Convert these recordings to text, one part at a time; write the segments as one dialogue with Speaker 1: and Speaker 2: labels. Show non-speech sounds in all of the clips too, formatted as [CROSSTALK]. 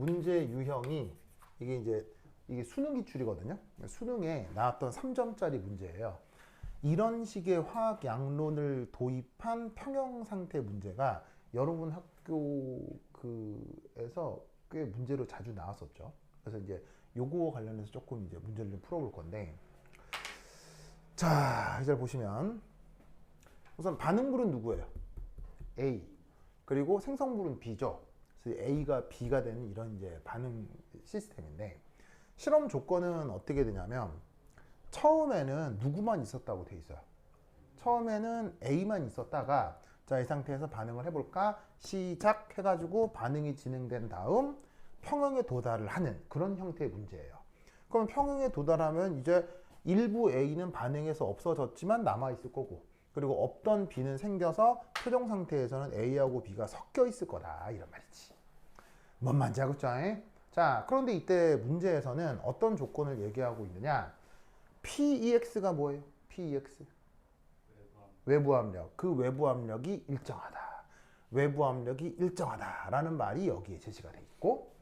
Speaker 1: 문제 유형이 이게 이제 이게 수능 기출이거든요. 수능에 나왔던 3점짜리 문제예요. 이런 식의 화학 양론을 도입한 평형 상태 문제가 여러분 학교 그에서 꽤 문제로 자주 나왔었죠. 그래서 이제 요거 관련해서 조금 이제 문제를 좀 풀어볼 건데 자, 이제 보시면 우선 반응물은 누구예요? A. 그리고 생성물은 B죠. A가 B가 되는 이런 이제 반응 시스템인데 실험 조건은 어떻게 되냐면 처음에는 누구만 있었다고 돼 있어요. 처음에는 A만 있었다가 자, 이 상태에서 반응을 해볼까? 시작 해가지고 반응이 진행된 다음 평형에 도달을 하는 그런 형태의 문제예요. 그럼 평형에 도달하면 이제 일부 A는 반응해서 없어졌지만 남아있을 거고 그리고 없던 B는 생겨서 최종 상태에서는 A하고 B가 섞여 있을 거다 이런 말이지. 뭔 말인지 알겠죠? 자, 그런데 이때 문제에서는 어떤 조건을 얘기하고 있느냐? PEX가 뭐예요? PEX. 외부 압력. 그 외부 압력이 일정하다. 외부 압력이 일정하다 라는 말이 여기에 제시가 돼 있고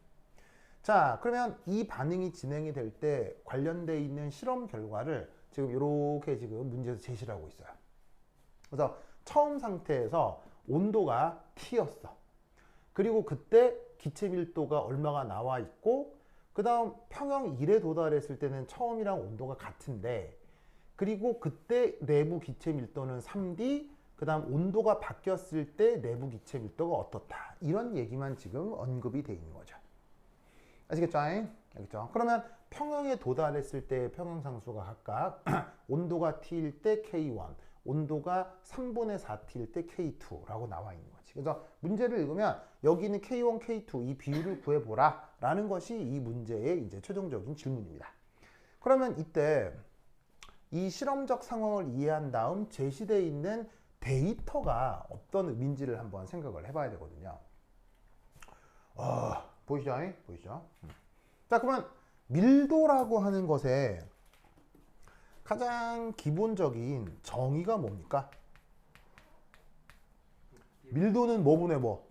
Speaker 1: 자, 그러면 이 반응이 진행이 될 때 관련돼 있는 실험 결과를 지금 이렇게 지금 문제에서 제시를 하고 있어요. 그래서 처음 상태에서 온도가 T였어. 그리고 그때 기체 밀도가 얼마가 나와 있고 그 다음 평형 1에 도달했을 때는 처음이랑 온도가 같은데 그리고 그때 내부 기체 밀도는 3D 그 다음 온도가 바뀌었을 때 내부 기체 밀도가 어떻다 이런 얘기만 지금 언급이 돼 있는 거죠 아시겠죠? 알겠죠? 그러면 평형에 도달했을 때 평형 상수가 각각 [CLEARS THROAT] 온도가 T일 때 K1 온도가 3분의 4T일 때 K2라고 나와 있는 거지. 그래서 문제를 읽으면 여기는 K1, K2 이 비율을 구해보라 라는 것이 이 문제의 이제 최종적인 질문입니다. 그러면 이때 이 실험적 상황을 이해한 다음 제시되어 있는 데이터가 어떤 의미인지를 한번 생각을 해봐야 되거든요. 어, 보이시죠? 보이시죠? 음. 자, 그러면 밀도라고 하는 것에 가장 기본적인 정의가 뭡니까? 밀도는 뭐분의 뭐?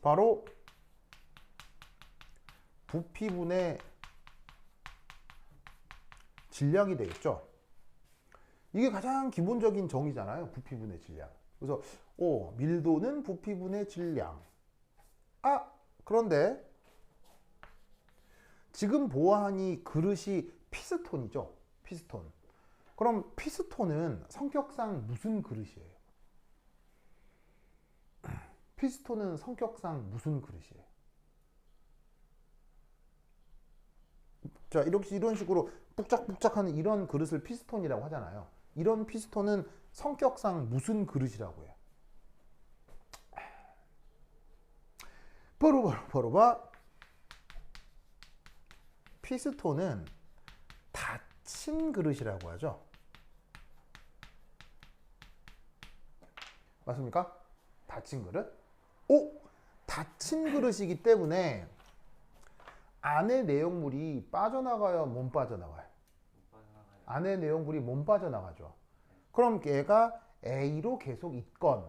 Speaker 1: 바로 부피분의 질량이 되겠죠. 이게 가장 기본적인 정의잖아요. 부피분의 질량. 그래서 오, 밀도는 부피분의 질량. 아, 그런데 지금 보아하니 그릇이 피스톤이죠. 피스톤. 그럼 피스톤은 성격상 무슨 그릇이에요? 피스톤은 성격상 무슨 그릇이에요? 자, 이렇게 이런 식으로 북짝북짝하는 이런 그릇을 피스톤이라고 하잖아요. 이런 피스톤은 성격상 무슨 그릇이라고 해요? 바로바로 바로바 피스톤은 닫힌 그릇이라고 하죠. 맞습니까? 닫힌 그릇? 오! 닫힌 그릇이기 때문에 안에 내용물이 빠져나가요? 못 빠져나가요? 안에 내용물이 못 빠져나가죠. 그럼 얘가 A로 계속 있건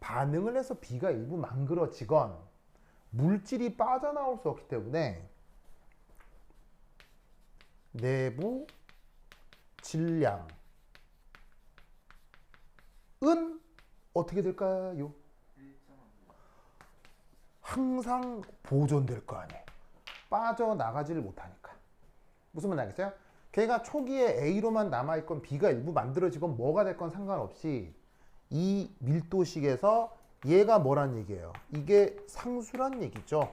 Speaker 1: 반응을 해서 B가 일부 망그러지건 물질이 빠져나올 수 없기 때문에 내부 질량은 어떻게 될까요? 항상 보존될 거 아니에요. 빠져나가지를 못하니까. 무슨 말 알겠어요? 걔가 초기에 A로만 남아있건 B가 일부 만들어지건 뭐가 됐건 상관없이 이 밀도식에서 얘가 뭐란 얘기예요? 이게 상수란 얘기죠.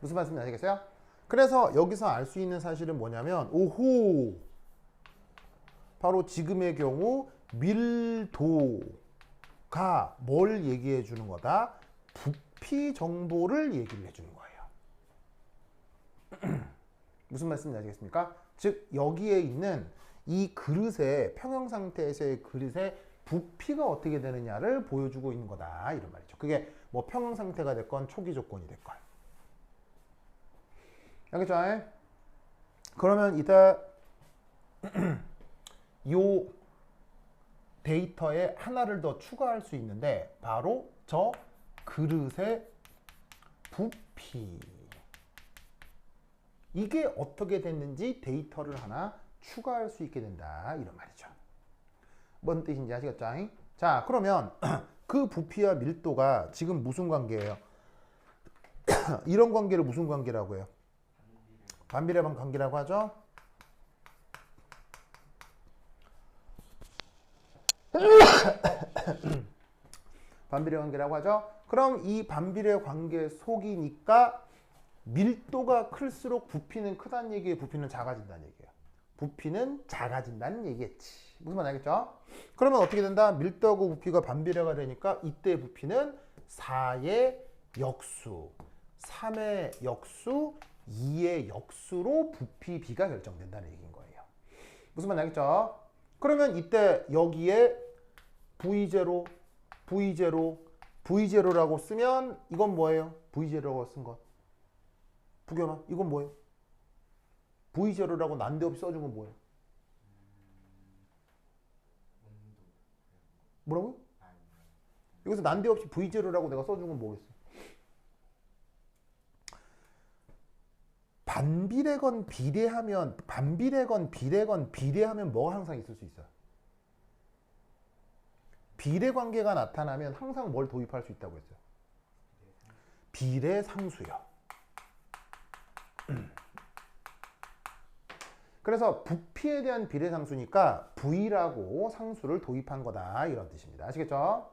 Speaker 1: 무슨 말씀인지 아시겠어요? 그래서 여기서 알 수 있는 사실은 뭐냐면 오호 바로 지금의 경우 밀도가 뭘 얘기해 주는 거다? 부피 정보를 얘기를 해 주는 거예요. [CLEARS THROAT] 무슨 말씀인지 아시겠습니까? 즉 여기에 있는 이 그릇의 평형 상태에서의 그릇의 부피가 어떻게 되느냐를 보여주고 있는 거다 이런 말이죠. 그게 뭐 평형 상태가 됐건 초기 조건이 됐건. 알겠죠? 그러면 이따 [CLEARS THROAT] 요 데이터에 하나를 더 추가할 수 있는데 바로 저 그릇의 부피 이게 어떻게 됐는지 데이터를 하나 추가할 수 있게 된다 이런 말이죠. 뭔 뜻인지 아시겠죠? 자 그러면 [CLEARS THROAT] 그 부피와 밀도가 지금 무슨 관계예요? [CLEARS THROAT] 이런 관계를 무슨 관계라고 해요? 반비례 관계라고 하죠. [COUGHS] 반비례 관계라고 하죠. 그럼 이 반비례 관계 속이니까 밀도가 클수록 부피는 크다는 얘기예요. 부피는 작아진다는 얘기예요. 부피는 작아진다는 얘기겠지. 무슨 말 알겠죠? 그러면 어떻게 된다? 밀도하고 부피가 반비례가 되니까 이때 부피는 4의 역수, 3의 역수, 2의 역수로 부피 비가 결정된다는 얘기인 거예요. 무슨 말 알겠죠? 그러면 이때 여기에 V0, V0, V0라고 쓰면 이건 뭐예요? V0라고 쓴 것. 부겸아, 이건 뭐예요? V0라고 난데없이 써준 건 뭐예요? 뭐라고요? 여기서 난데없이 V0라고 내가 써준 건 뭐겠어? 반비례건 비례하면 반비례건 비례건 비례하면 뭐가 항상 있을 수 있어요? 비례 관계가 나타나면 항상 뭘 도입할 수 있다고 했어요? 비례 상수요. [CLEARS THROAT] 그래서 부피에 대한 비례 상수니까 V라고 상수를 도입한 거다 이런 뜻입니다. 아시겠죠?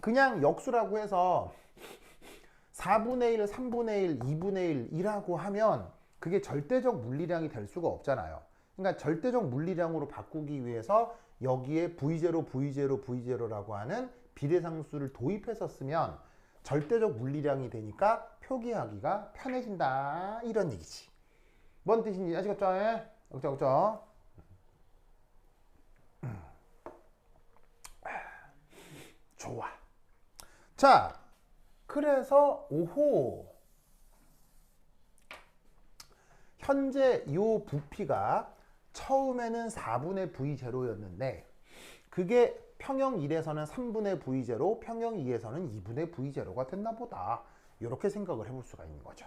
Speaker 1: 그냥 역수라고 해서 4분의 1, 3분의 1, 2분의 1 이라고 하면 그게 절대적 물리량이 될 수가 없잖아요. 그러니까 절대적 물리량으로 바꾸기 위해서 여기에 V0, V0, V0라고 하는 비례상수를 도입해서 쓰면 절대적 물리량이 되니까 표기하기가 편해진다 이런 얘기지. 뭔 뜻인지 아시겠죠? 예? 그죠, 그죠? [CLEARS THROAT] 좋아. 자, 그래서 오호 현재 이 부피가 처음에는 4분의 V0였는데 그게 평형 1에서는 3분의 V0, 평형 2에서는 2분의 V0가 됐나 보다. 이렇게 생각을 해볼 수가 있는 거죠.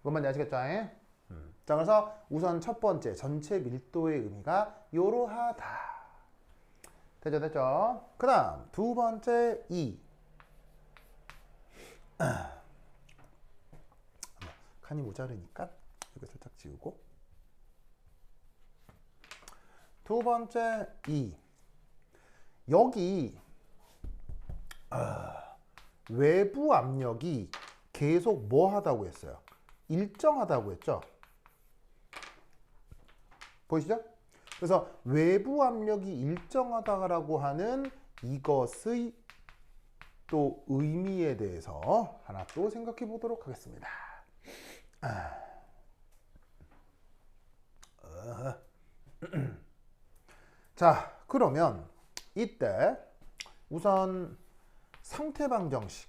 Speaker 1: 이것만 아시겠죠? 음. 자, 그래서 우선 첫 번째 전체 밀도의 의미가 요러하다. 됐죠, 됐죠? 그 다음 두 번째 이. [CLEARS THROAT] 칸이 모자르니까 이거 살짝 지우고 두 번째 이 여기 아, 외부 압력이 계속 뭐 하다고 했어요? 일정하다고 했죠? 보이시죠? 그래서 외부 압력이 일정하다라고 하는 이것의 또 의미에 대해서 하나 또 생각해 보도록 하겠습니다. 아. [CLEARS THROAT] 어. 자, 그러면 이때 우선 상태방 정식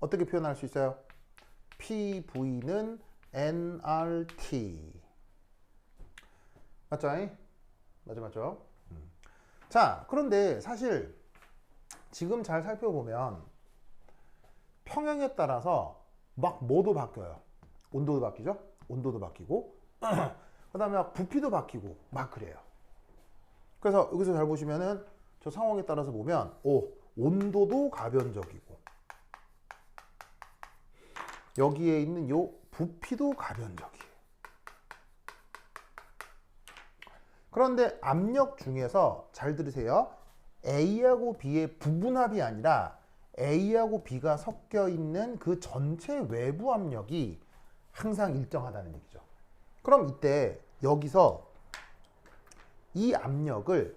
Speaker 1: 어떻게 표현할 수 있어요? PV는 nRT 맞죠? 맞죠, 맞죠? 음. 자, 그런데 사실 지금 잘 살펴보면 평형에 따라서 막 뭐도 바뀌어요. 온도도 바뀌죠? 온도도 바뀌고 [CLEARS THROAT] 그 다음에 막 부피도 바뀌고 막 그래요. 그래서 여기서 잘 보시면은 저 상황에 따라서 보면 오 온도도 가변적이고 여기에 있는 요 부피도 가변적이에요. 그런데 압력 중에서 잘 들으세요. A하고 B의 부분합이 아니라 A하고 B가 섞여 있는 그 전체 외부 압력이 항상 일정하다는 얘기죠. 그럼 이때 여기서 이 압력을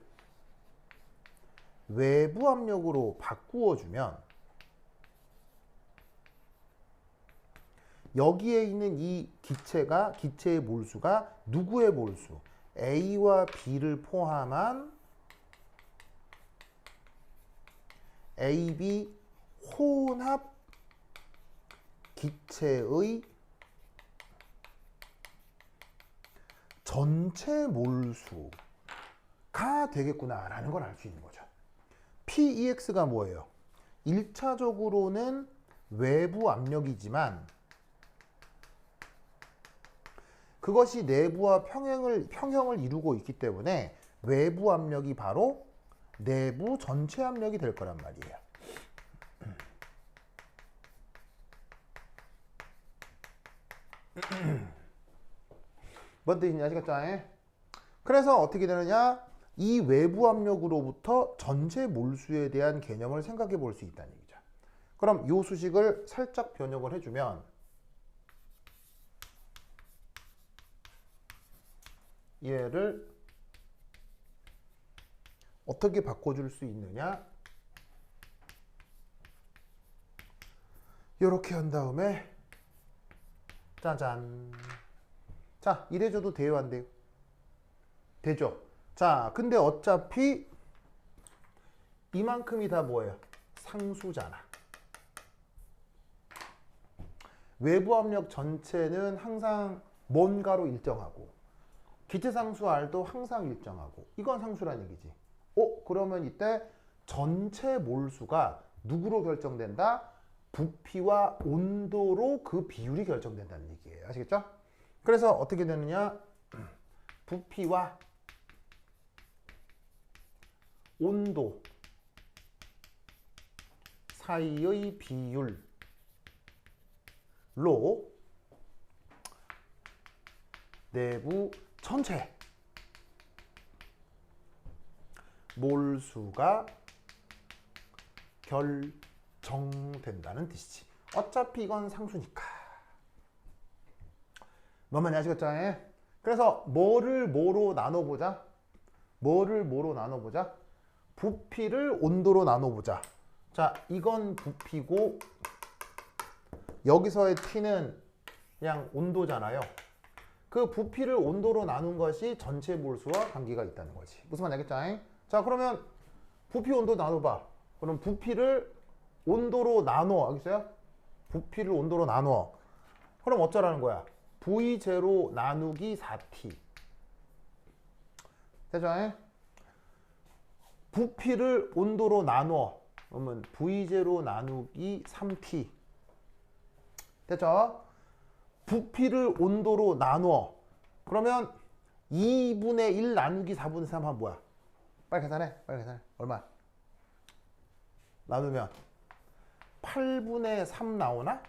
Speaker 1: 외부 압력으로 바꾸어 주면 여기에 있는 이 기체가 기체의 몰수가 누구의 몰수? A와 B를 포함한 AB 혼합 기체의 전체 몰수가 되겠구나라는 걸 알 수 있는 거죠. PEX가 뭐예요? 1차적으로는 외부 압력이지만 그것이 내부와 평행을, 평형을 이루고 있기 때문에 외부 압력이 바로 내부 전체 압력이 될 거란 말이에요. [CLEARS THROAT] 뭔 뜻이냐 아시겠죠? 그래서 어떻게 되느냐? 이 외부 압력으로부터 전체 몰수에 대한 개념을 생각해 볼 수 있다는 얘기죠. 그럼 이 수식을 살짝 변형을 해주면 얘를 어떻게 바꿔줄 수 있느냐? 이렇게 한 다음에 짜잔. 자, 이래줘도 돼요, 안 돼요? 되죠? 자, 근데 어차피 이만큼이 다 뭐예요? 상수잖아. 외부 압력 전체는 항상 뭔가로 일정하고 기체 상수 R도 항상 일정하고 이건 상수란 얘기지. 어? 그러면 이때 전체 몰수가 누구로 결정된다? 부피와 온도로 그 비율이 결정된다는 얘기예요. 아시겠죠? 그래서 어떻게 되느냐? 부피와 온도 사이의 비율로 내부 전체 몰수가 결정된다는 뜻이지. 어차피 이건 상수니까. 뭐만 아시겠죠? 예? 그래서 뭐를 뭐로 나눠보자? 뭐를 뭐로 나눠보자? 부피를 온도로 나눠보자. 자, 이건 부피고 여기서의 T는 그냥 온도잖아요. 그 부피를 온도로 나눈 것이 전체 몰수와 관계가 있다는 거지. 무슨 말인지 알겠죠? 자, 그러면 부피 온도 나눠봐. 그럼 부피를 온도로 나눠. 알겠어요? 부피를 온도로 나눠. 그럼 어쩌라는 거야? V0 나누기 4T. 되죠? 부피를 온도로 나눠. 그러면 V0 나누기 3T. 됐죠? 부피를 온도로 나누어. 그러면 2분의 1 나누기 4분의 3 하면 뭐야? 빨리 계산해. 빨리 계산해. 얼마? 나누면 8분의 3 나오나?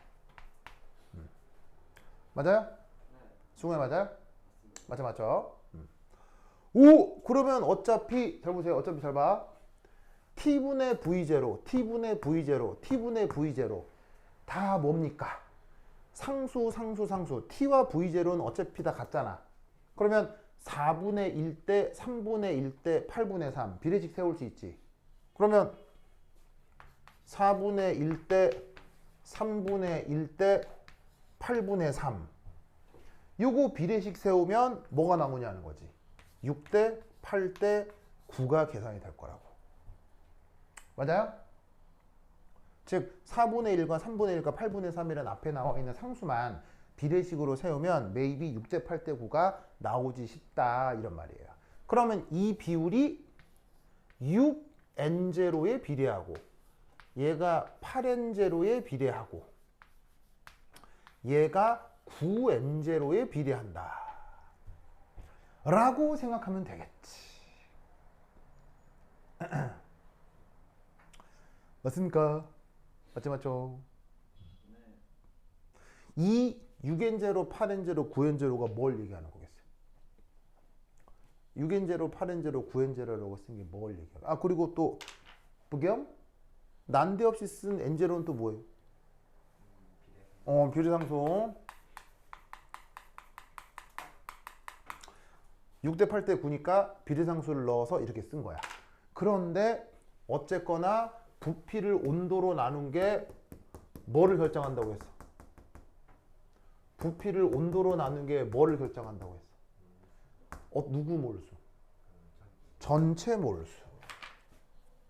Speaker 1: 음. 맞아요? 승우야 맞아요? 맞죠 맞죠? 음. 오! 그러면 어차피 잘 보세요. 어차피 잘 봐. t분의 v0, t분의 v0, t분의 v0 다 뭡니까? 상수, 상수, 상수. t와 v0는 어차피 다 같잖아. 그러면 4분의 1 대 3분의 1 대 8분의 3 비례식 세울 수 있지. 그러면 4분의 1 대 3분의 1 대 8분의 3 요거 비례식 세우면 뭐가 나오냐는 거지. 6대 8대 9가 계산이 될 거라고. 맞아요? 즉 4분의 1과 3분의 1과 8분의 3이라는 앞에 나와 있는 상수만 비례식으로 세우면 maybe 6대 8대 9가 나오지 싶다 이런 말이에요. 그러면 이 비율이 6n0에 비례하고 얘가 8n0에 비례하고 얘가 9n0에 비례한다. 라고 생각하면 되겠지. [CLEARS THROAT] 맞습니까? 맞죠, 맞죠? 이 6n제로, 8n제로, 9n제로가 뭘 얘기하는 거겠어요? 6n제로, 8n제로, 9n제로라고 쓴 게 뭘 얘기하는 아, 그리고 또 부겸? 난데없이 쓴 n제로는 또 뭐예요? 어, 비례상수. 6대 8대 9니까 비례상수를 넣어서 이렇게 쓴 거야. 그런데 어쨌거나 부피를 온도로 나눈 게 뭐를 결정한다고 했어? 부피를 온도로 나눈 게 뭐를 결정한다고 했어? 어, 누구 몰수? 전체 몰수.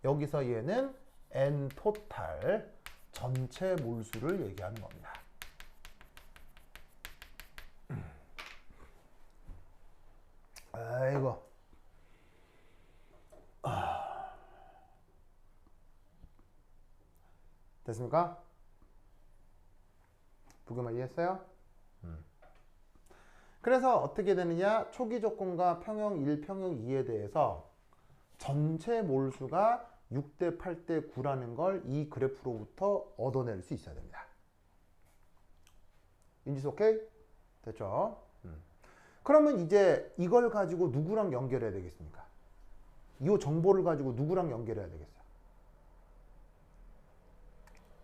Speaker 1: 여기서 얘는 n 토탈 전체 몰수를 얘기하는 겁니다. 아이고. 됐습니까? 두 개만 이해했어요? 음. 그래서 어떻게 되느냐? 초기 조건과 평형 1, 평형 2에 대해서 전체 몰수가 6대 8대 9라는 걸 이 그래프로부터 얻어낼 수 있어야 됩니다. 인지스 오케이? 됐죠? 음. 그러면 이제 이걸 가지고 누구랑 연결해야 되겠습니까? 이 정보를 가지고 누구랑 연결해야 되겠어요?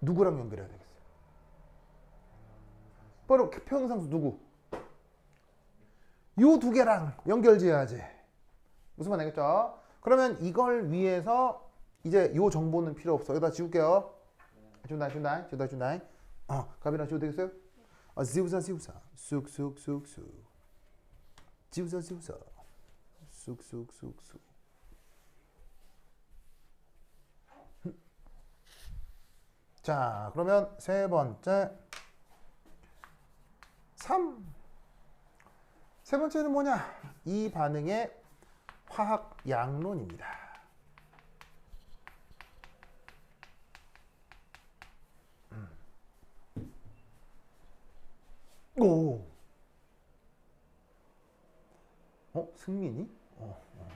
Speaker 1: 누구랑 연결해야 되겠어요? 바로 평상수 누구? 요 두 개랑 연결지어야지. 무슨 말 알겠죠? 그러면 이걸 위해서 이제 요 정보는 필요 없어. 여기다 지울게요. 준다, 준다, 준다, 준다. 어, 가비랑 지워도 되겠어요? 어, 지우자, 지우자. 쑥쑥 쑥 쑥. 지우자, 지우자. 쑥쑥 쑥 쑥. 자, 그러면 세 번째 3. 세 번째는 뭐냐? 이 반응의 화학 양론입니다. 음. 오. 어, 승민이? 어, 어.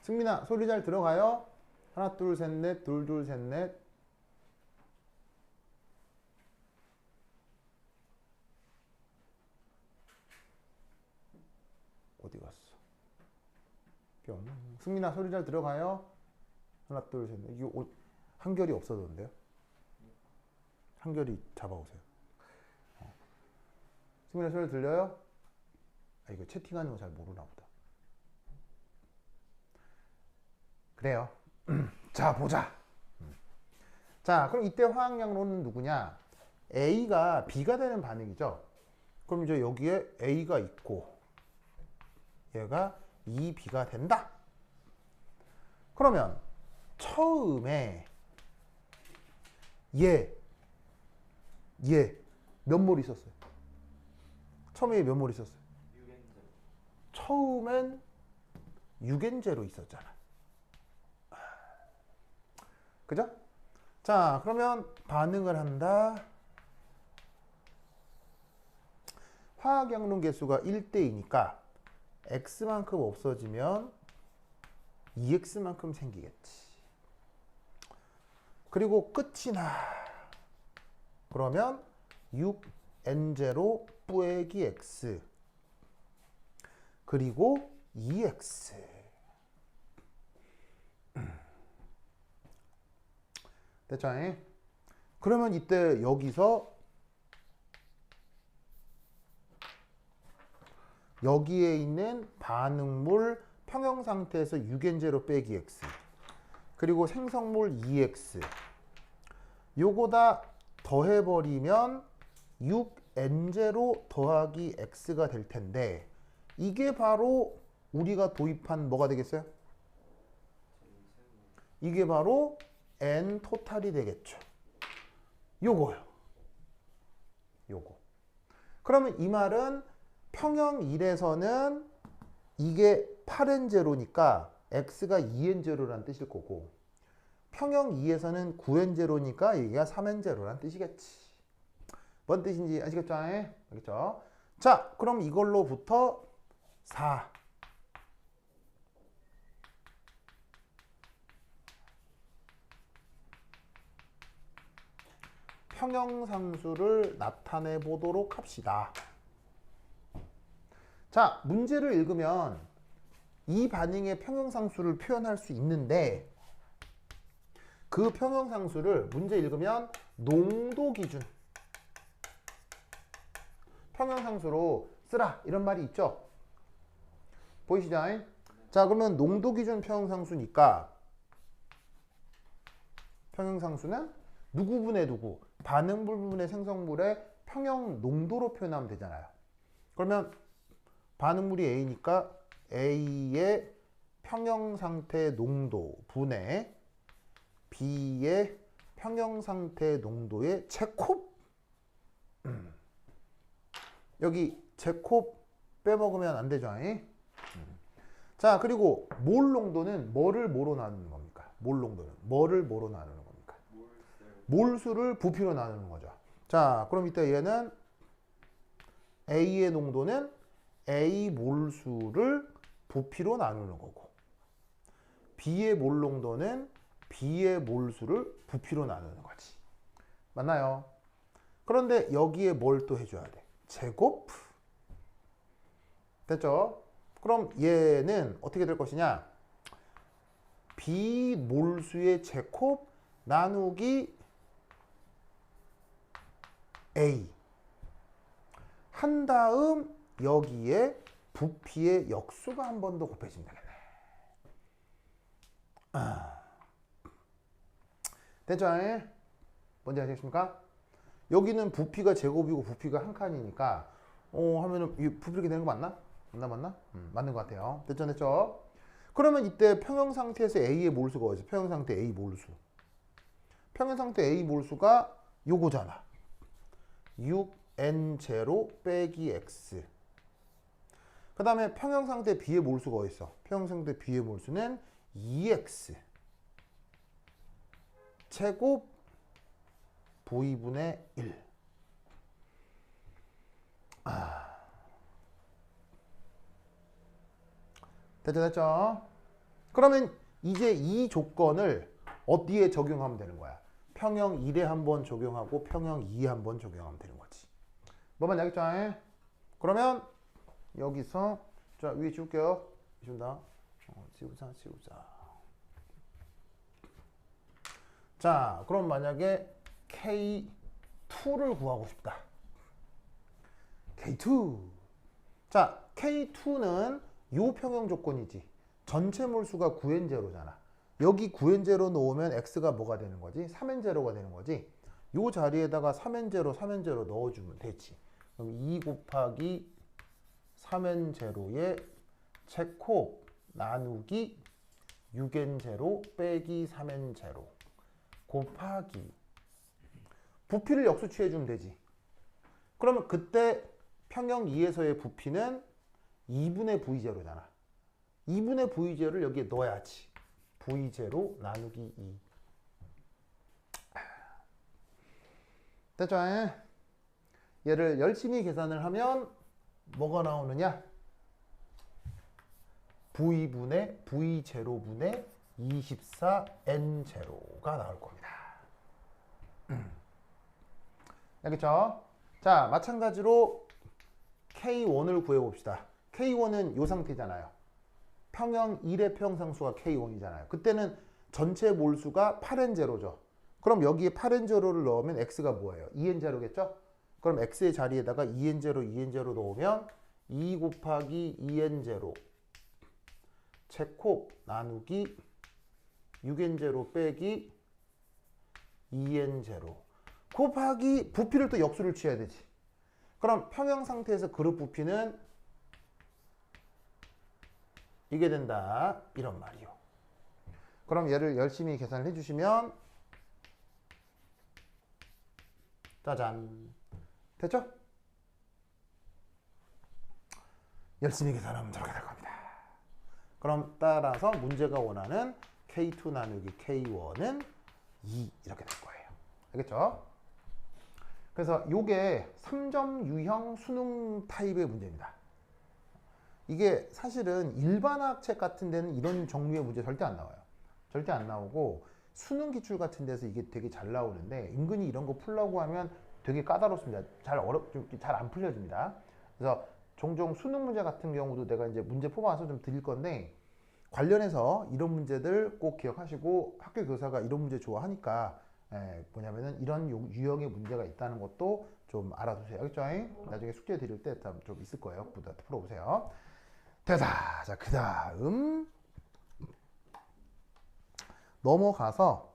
Speaker 1: 승민아, 소리 잘 들어가요? 하나, 둘, 셋, 넷, 둘, 둘, 셋, 넷. 어디 갔어? 뿅. 승민아 소리 잘 들어가요? 하나 둘 셋 넷. 이거 옷 한결이 없어졌는데요? 한결이 잡아오세요. 어. 승민아 소리 들려요? 아 이거 채팅하는 거 잘 모르나 보다. 그래요. [CLEARS THROAT] 자 보자. 음. 자 그럼 이때 화학양론은 누구냐? A가 B가 되는 반응이죠. 그럼 이제 여기에 A가 있고 얘가 2b가 된다. 그러면 처음에 얘, 얘 몇몰 있었어요? 처음에 몇몰 있었어요? 처음엔 6엔제로 있었잖아. 그죠? 자, 그러면 반응을 한다. 화학양론 개수가 1대2니까 x만큼 없어지면 2x만큼 생기겠지. 그리고 끝이 나. 그러면 6n0 뿌에기 x 그리고 2x 됐죠? 그러면 이때 여기서 여기에 있는 반응물 평형 상태에서 6엔제로 빼기 x 그리고 생성물 2x 요거다 더해버리면 6n제로 더하기 x가 될 텐데 이게 바로 우리가 도입한 뭐가 되겠어요? 이게 바로 n 토탈이 되겠죠. 요거요. 요거. 그러면 이 말은 평형 1에서는 이게 8n제로니까 x가 2n제로란 뜻일 거고 평형 2에서는 9n제로니까 여기가 3n제로란 뜻이겠지. 뭔 뜻인지 아시겠죠? 알겠죠? 자, 그럼 이걸로부터 4 평형상수를 나타내 보도록 합시다. 자, 문제를 읽으면 이 반응의 평형상수를 표현할 수 있는데 그 평형상수를 문제 읽으면 농도 기준 평형상수로 쓰라 이런 말이 있죠. 보이시죠? 자, 그러면 농도 기준 평형상수니까 평형상수는 누구 분의 누구 반응물 부분의 생성물의 평형 농도로 표현하면 되잖아요. 그러면 반응물이 A니까 A의 평형 상태 농도 분의 B의 평형 상태 농도의 제곱 여기 제곱 빼먹으면 안 되죠. 자 그리고 몰 농도는 뭐를 뭐로 나누는 겁니까? 몰 농도는 뭐를 뭐로 나누는 겁니까? 몰수를 부피로 나누는 거죠. 자, 그럼 이때 얘는 A의 농도는 A 몰수를 부피로 나누는 거고 B의 몰 농도는 B의 몰수를 부피로 나누는 거지. 맞나요? 그런데 여기에 뭘 또 해줘야 돼? 제곱? 됐죠? 그럼 얘는 어떻게 될 것이냐? B 몰수의 제곱 나누기 A 한 다음 여기에 부피의 역수가 한 번 더 곱해지면 되겠네. 아. 됐죠? 뭔지 아시겠습니까? 여기는 부피가 제곱이고 부피가 한 칸이니까 어 하면은 이 부피 이렇게 되는 거 맞나? 맞나 맞나? 음, 맞는 것 같아요. 됐죠, 됐죠? 그러면 이때 평형 상태에서 A의 몰수가 어디서? 평형 상태 A 몰수. 평형 상태 A 몰수가 요거잖아. 6n0 빼기 x. 그 다음에 평형 상태 B의 몰수가 어디 있어? 평형 상태 B의 몰수는 2x 제곱 V분의 1. 아. 됐죠, 됐죠? 그러면 이제 이 조건을 어디에 적용하면 되는 거야? 평형 1에 한 번 적용하고 평형 2에 한 번 적용하면 되는 거지. 뭐만 알겠죠? 에? 그러면 여기서 자 위에 지울게요. 지운다. 어, 지우자, 지우자. 자, 그럼 만약에 K2를 구하고 싶다. K2. 자, K2는 요 평형 조건이지. 전체 몰수가 9n 제로잖아. 여기 9n 제로 놓으면 x가 뭐가 되는 거지? 3n 제로가 되는 거지. 요 자리에다가 3n 제로, 3n 제로 넣어주면 되지. 그럼 2 곱하기 3n 제로의 제곱 나누기 6n 제로 빼기 3n 제로 곱하기 부피를 역수 취해주면 되지. 그러면 그때 평형 2에서의 부피는 2분의 V제로잖아. 2분의 V제로를 여기에 넣어야지. V제로 나누기 2. 됐죠? 얘를 열심히 계산을 하면 뭐가 나오느냐? V분의 V제로분의 24N0가 나올 겁니다. 알겠죠? 자, 마찬가지로 K1을 구해봅시다. K1은 이 상태잖아요. 평형 1의 평상수가 K1이잖아요. 그때는 전체 몰수가 8N0죠. 그럼 여기에 8N0를 넣으면 X가 뭐예요? 2N0겠죠? 그럼 X의 자리에다가 2N0, 2N0 넣으면 2 곱하기 2N0 제곱 나누기 6N0 빼기 2N0 곱하기 부피를 또 역수를 취해야 되지. 그럼 평형 상태에서 그룹 부피는 이게 된다. 이런 말이요. 그럼 얘를 열심히 계산을 해주시면 짜잔. 됐죠? 열심히 계산하면 저렇게 될 겁니다. 그럼 따라서 문제가 원하는 K2 나누기 K1은 2 이렇게 될 거예요. 알겠죠? 그래서 이게 3점 유형 수능 타입의 문제입니다. 이게 사실은 일반학 책 같은 데는 이런 종류의 문제 절대 안 나와요. 절대 안 나오고 수능 기출 같은 데서 이게 되게 잘 나오는데 은근히 이런 거 풀라고 하면 되게 까다롭습니다. 잘 어렵 잘안 풀려집니다. 그래서 종종 수능 문제 같은 경우도 내가 이제 문제 뽑아서 좀 드릴 건데 관련해서 이런 문제들 꼭 기억하시고 학교 교사가 이런 문제 좋아하니까 예, 뭐냐면은 이런 유형의 문제가 있다는 것도 좀 알아두세요. 알겠죠? 나중에 숙제 드릴 때 좀 있을 거예요. 풀어보세요. 됐다. 자, 그 다음 넘어가서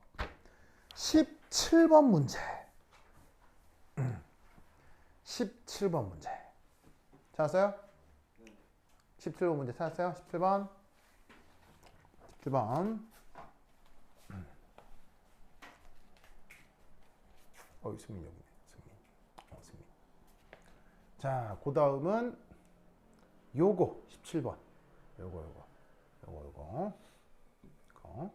Speaker 1: 17번 문제. 17번 문제. 찾았어요? 17번 문제 찾았어요? 17번. 17번. 어, 승민 여기네. 승민. 어, 승민. 자, 그 다음은 요거 17번. 요거 요거. 요거 요거. 이거.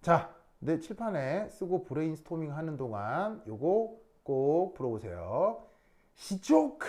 Speaker 1: 자, 근데 칠판에 쓰고 브레인스토밍 하는 동안 요거 꼭 풀어보세요. 시조크